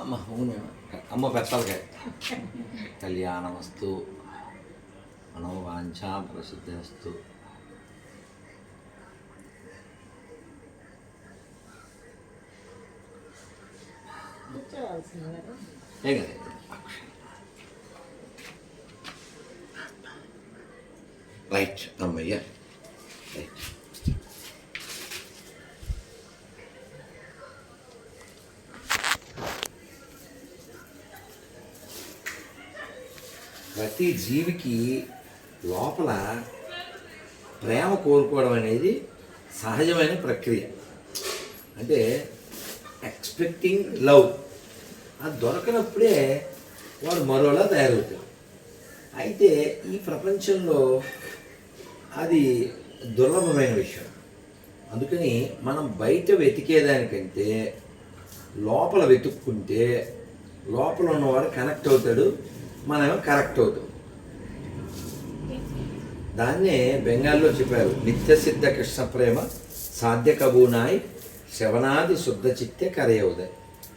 అమ్మ అవును అమ్మ పెట్టాలికాయ కళ్యాణమస్తు మనోవాంఛా ప్రసిద్ధిస్తు ఏం కదా రైట్ అమ్మయ్య రైట్ ప్రతి జీవికి లోపల ప్రేమ కోరుకోవడం అనేది సహజమైన ప్రక్రియ. అంటే ఎక్స్పెక్టింగ్ లవ్ అది దొరకనప్పుడే వాడు మరోలా తయారవుతాడు. అయితే ఈ ప్రపంచంలో అది దుర్లభమైన విషయం. అందుకని మనం బయట వెతికేదానికంటే లోపల వెతుక్కుంటే లోపల ఉన్నవాడు కనెక్ట్ అవుతాడు మనమేమో కరెక్ట్ అవుతాం. దాన్నే బెంగాల్లో చెప్పారు నిత్య సిద్ధ కృష్ణ ప్రేమ సాధ్య కబూనాయ్ శవనాది శుద్ధ చిత్తే కరయవుదాయి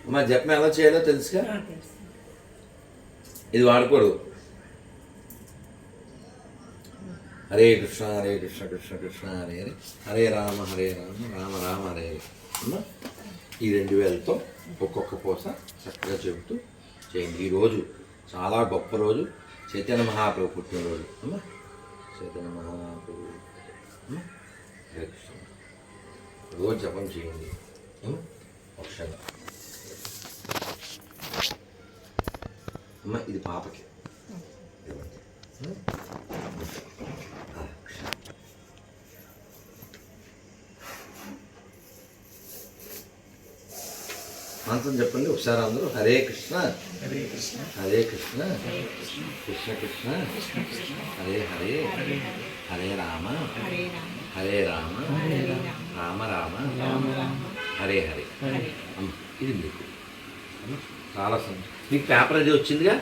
అమ్మ జపం ఎలా చేయాలో తెలుసుగా? ఇది వాడకూడదు హరే కృష్ణ హరే కృష్ణ కృష్ణ కృష్ణ హరే హరే హరే రామ హరే రామ రామ రామ హరే హరే అమ్మ ఈ రెండు వేలతో ఒక్కొక్క పూస చక్కగా చెబుతూ చేయండి. ఈరోజు చాలా గొప్ప రోజు. చైతన్య మహాప్రభు పుట్టినరోజు. అమ్మ. చైతన్య మహాప్రభు రోజు జపం చేయండి. ఒకసారి అమ్మ ఇది పాపకి. ఇవ్వండి మంత్రం చెప్పండి ఒకసారి అందరూ. హరే కృష్ణ. హరే కృష్ణ. హరే కృష్ణ. కృష్ణ కృష్ణ. హరే హరే. హరే రామ. హరే రామ. రామ. రామ. హరే హరే. ఇది మీకు. చాలా సంతోషం. మీకు పేపర్ అది వచ్చిందిగా?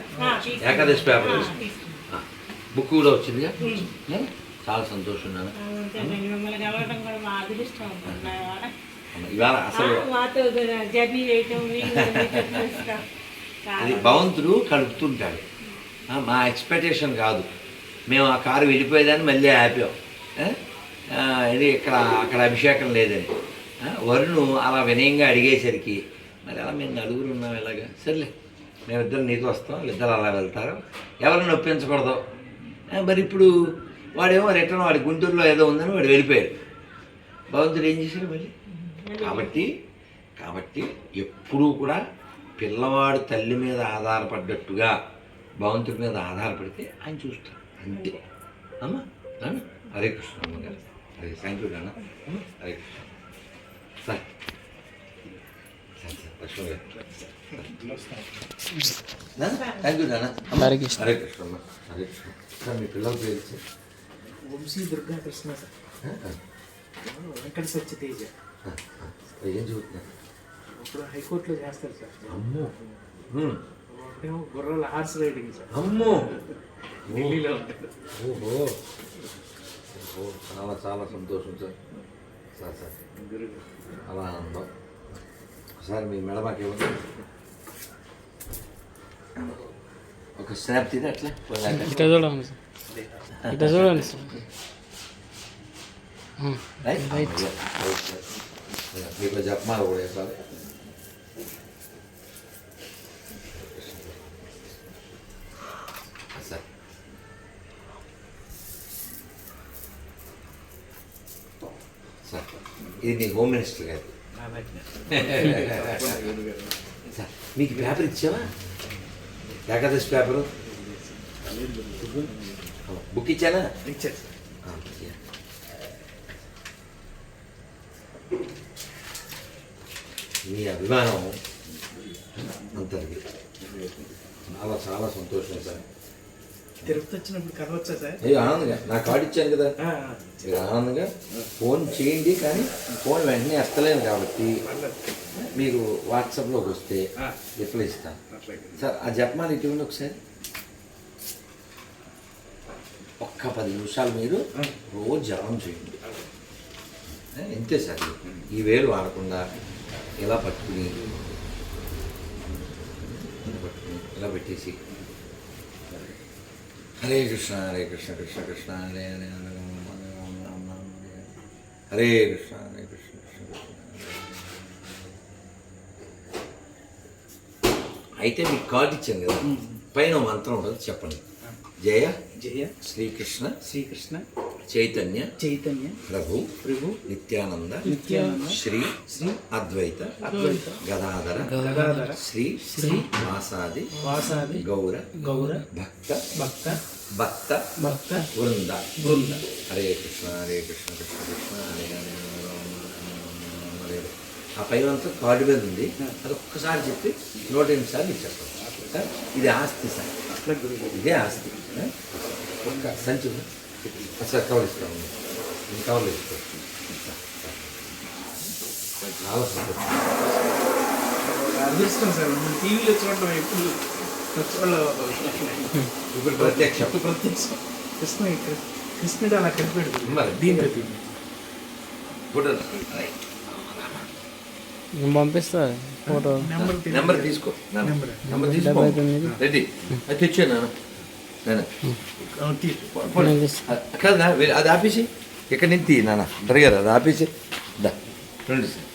ఏకాదశి పేపర్ బుక్ కూడా వచ్చిందిగా? చాలా సంతోషం నాన్న. ఇవాళ అసలు. అది భగవంతుడు కలుపుతుంటాడు మా ఎక్స్పెక్టేషన్ కాదు. మేము ఆ కారు వెళ్ళిపోయేదాన్ని మళ్ళీ ఆపాం. ఇది ఇక్కడ అక్కడ అభిషేకం లేదని. వరుణు అలా వినయంగా అడిగేసరికి మరి అలా మేము నలుగురు ఉన్నాం ఇలాగా సర్లే మేమిద్దరు నీకు వస్తాం ఇద్దరు అలా వెళ్తారు. ఎవరిని నొప్పించకూడదు. మరి ఇప్పుడు వాడేమో రిటర్న్ వాడి గుంటూరులో ఏదో ఉందని వాడు వెళ్ళిపోయాడు. భగవంతుడు ఏం చేశాడు మళ్ళీ? కాబట్టి కాబట్టి ఎప్పుడూ కూడా పిల్లవాడు తల్లి మీద ఆధారపడ్డట్టుగా భగవంతుడి మీద ఆధారపడితే ఆయన చూస్తాడు. అంతే. అమ్మ నాన్న హరే కృష్ణ అమ్మగారు. హరే థ్యాంక్ యూ నాన్న. అమ్మ, Hare Krishna. Sir. Sir sir Lakshman garu. Thank you నాన్న అమ్మ, హరే కృష్ణ. హరే కృష్ణ అమ్మ. హరే కృష్ణ. సార్ మీ పిల్లల పేరు వంశీ దుర్గా కృష్ణ సార్ వెంకట సత్యతేజ. ఏం చదువుతున్నారు ఇప్పుడు హైకోర్టులో చేస్తారు సార్. అమ్మో. ఒకటేమో గుర్రాల హార్స్ రైడింగ్ సార్. అమ్మో. ఢిల్లీలో ఉంటారు. ఓహో. ఓహో. చాలా చాలా సంతోషం సార్. Sir sir. అలా ఆనందం ఒకసారి మీ మెడ మాకు ఇవ్వండి. ఒక స్నాప్ తీరా అట్లా. ఇట్లా చూడండి సార్. ఇట్లా చూడండి సార్. రైట్ రైట్ మీకు జపమాల కూడా సార్ సార్ సార్ ఇది మీ హోమ్ మినిస్టర్ గారు సార్ మీకు పేపర్ ఇచ్చావా ఏకాదశి పేపరు బుక్ ఇచ్చానా ఇచ్చారు సార్ ఆ, యా. మీ అభిమానం అంతది చాలా చాలా సంతోషం సార్. తిరుపతి వచ్చినప్పుడు కలవచ్చా సార్? అయ్యో ఆనందంగా. నా కార్డు ఇచ్చాను కదా. మీరు ఆనందంగా ఫోన్ చేయండి కానీ ఫోన్ వెంటనే ఎత్తలేను కాబట్టి. మీకు వాట్సాప్లోకి వస్తే రిప్లై ఇస్తాను. సార్ ఆ జపమాలు ఇటువంటి ఒకసారి. ఒక్క పది నిమిషాలు మీరు రోజు జపం చేయండి. ఇంతే సార్. ఈ వేలు వాడకుండా ఇలా పట్టుకుని అట్లా పెట్టేసి హరే కృష్ణ హరే కృష్ణ కృష్ణ కృష్ణ హరే హరే హరే కృష్ణ హరే కృష్ణ కృష్ణ కృష్ణ. అయితే మీకు కార్డు ఇచ్చాను కదా పైన మంత్రం ఉండదు చెప్పండి జయ జయ శ్రీకృష్ణ శ్రీకృష్ణ చైతన్య చైతన్య ప్రభు ప్రభు నిత్యానంద నిత్యానంద శ్రీ శ్రీ అద్వైత అద్వైత గదాధర గదాధర శ్రీ శ్రీ వాసాది వాసాది గౌర గౌర భక్త భక్త భక్త భక్త వృంద బృంద. హరే కృష్ణ హరే కృష్ణ కృష్ణ కృష్ణ హరే హరే హరే. ఆ పైనంతా కార్డు మీద ఉంది. అది ఒక్కసారి చెప్పి నూట ఎనిమిది సార్లు ఇచ్చేస్తాం. ఇది ఆస్తి సార్. అట్లా గురువు. ఇదే ఆస్తి. సంచి. సార్ కవర్ ఇస్తాము కవర్లు ఇస్తాం చాలా సంతోషం అదృష్టం సార్ మనం టీవీలో చూడడం ఎప్పుడు ఇప్పుడు ప్రత్యక్షం ప్రత్యక్షం కృష్ణ ఇక్కడ కృష్ణుడు అలా కనిపెడుతుంది మరి దీన్ని ఫోటో నేను పంపిస్తా ఫోటో నెంబర్ తీసుకో నెంబర్. నెంబర్ తీసుకో. రెడీ అది తెచ్చా కాదు అది ఆపేసి ఇక్కడ నుంచి నాన్న డ్రైవర్ అది ఆపేసి దా రండి సార్